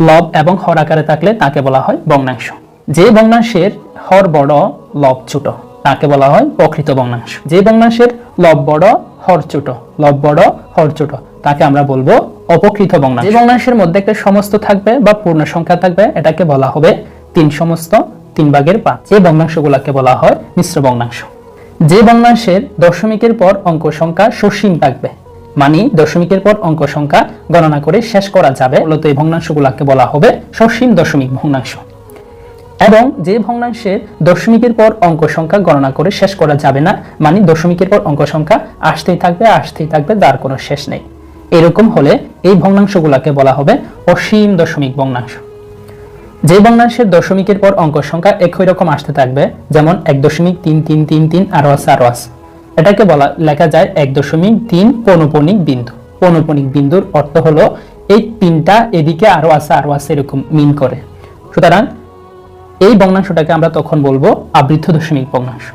লব এবং হর আকারে থাকলে তাকে বলা হয় ভগ্নাংশ। যে ভগ্নাংশের হর বড়, লব ছোট, তাকে বলা হয় প্রকৃত ভগ্নাংশ। যে ভগ্নাংশের লব বড়, হর ছোট, লব বড়, হর ছোট, তাকে আমরা বলব অপকৃত ভগ্নাংশ। যে ভগ্নাংশের মধ্যে একটা সমস্ত থাকবে বা পূর্ণ সংখ্যা থাকবে, এটাকে বলা হবে তিন সমস্ত, তিন ভাগের পাঁচ। যে ভগ্নাংশগুলোকে বলা হয় মিশ্র ভগ্নাংশ। যে ভগ্নাংশের দশমিকের পর অঙ্ক সংখ্যা সসীম থাকবে। মানে দশমিকের পর অঙ্ক সংখ্যা গণনা করে শেষ করা যাবে। মূলত এই ভগ্নাংশগুলোকে বলা হবে সসীম দশমিক ভগ্নাংশ। এবং যে ভগ্নাংশের দশমিকের পর অঙ্ক সংখ্যা গণনা করে শেষ করা যাবে না মানে দশমিকের পর অঙ্ক সংখ্যা আসতেই থাকবে আসতেই থাকবে, তার কোনো শেষ নেই। এরকম হলে এই ভগ্নাংশগুলোকে বলা হবে অসীম দশমিক ভগ্নাংশ। যে ভগ্নাংশের দশমিকের পর অঙ্ক সংখ্যা একই রকম আসতে থাকবে, যেমন এক দশমিক তিন তিন তিন তিন আরও আছে আরও আছে এটাকে বলা, লেখা যায় এক দশমিক তিন পৌনপণিক বিন্দু। পৌনপণিক বিন্দুর অর্থ হলো এই তিনটা এদিকে আরও আছে আরও আছে এরকম মিন করে। সুতরাং এই ভগ্নাংশটাকে আমরা তখন বলব আবৃদ্ধ দশমিক ভগ্নাংশ।